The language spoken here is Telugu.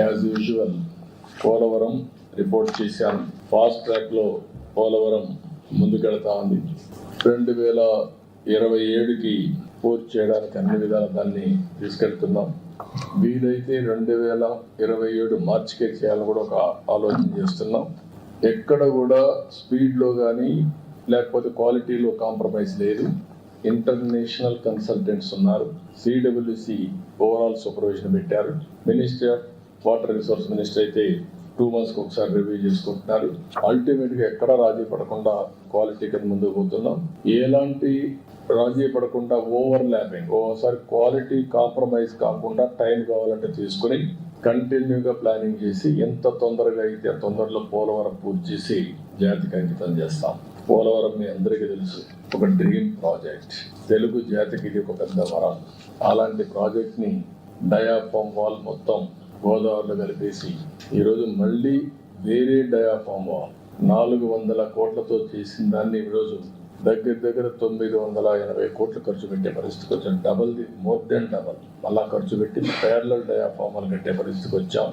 యాజ్ యూజువల్ పోలవరం రిపోర్ట్ చేశాను. ఫాస్ట్ ట్రాక్లో పోలవరం ముందుకెళ్తా ఉంది. రెండు వేల ఇరవై ఏడుకి పూర్తి చేయడానికి అన్ని విధాల దాన్ని తీసుకెళ్తున్నాం. వీలైతే రెండు వేల ఇరవై ఏడు మార్చికే చేయాలని కూడా ఒక ఆలోచన చేస్తున్నాం. ఎక్కడ కూడా స్పీడ్లో కానీ లేకపోతే క్వాలిటీలో కాంప్రమైజ్ లేదు. ఇంటర్నేషనల్ కన్సల్టెంట్స్ ఉన్నారు. సిడబ్ల్యూసి ఓవరాల్ సూపర్విజన్ పెట్టారు. Ministry of water resource minister అయితే టూ మంత్స్కి ఒకసారి రివ్యూ చేసుకుంటున్నారు. అల్టిమేట్గా ఎక్కడ రాజీ పడకుండా క్వాలిటీ కింద ముందుకు పోతున్నాం. ఎలాంటి రాజీ పడకుండా ఓవర్ ల్యాపింగ్ ఓసారి క్వాలిటీ కాంప్రమైజ్ కాకుండా టైం కావాలంటే తీసుకుని కంటిన్యూగా ప్లానింగ్ చేసి ఎంత తొందరగా అయితే తొందరలో పోలవరం పూర్తి చేసి జాతికి అంకితం చేస్తాం. పోలవరం మీ అందరికీ తెలుసు ఒక డ్రీమ్ ప్రాజెక్ట్. తెలుగు జాతికి ఇది ఒక పెద్ద వరం. అలాంటి ప్రాజెక్ట్ని డయాఫామ్ వాల్ మొత్తం గోదావరిలో కలిపేసి ఈరోజు మళ్ళీ వేరే డయాఫామ్ నాలుగు వందల కోట్లతో చేసిన దాన్ని ఈరోజు దగ్గర దగ్గర తొమ్మిది వందల ఎనభై కోట్లు ఖర్చు పెట్టే పరిస్థితికి వచ్చాం. Double the more then double మళ్ళా ఖర్చు పెట్టి ప్యారల డయాఫామ్ కట్టే పరిస్థితికి వచ్చాం.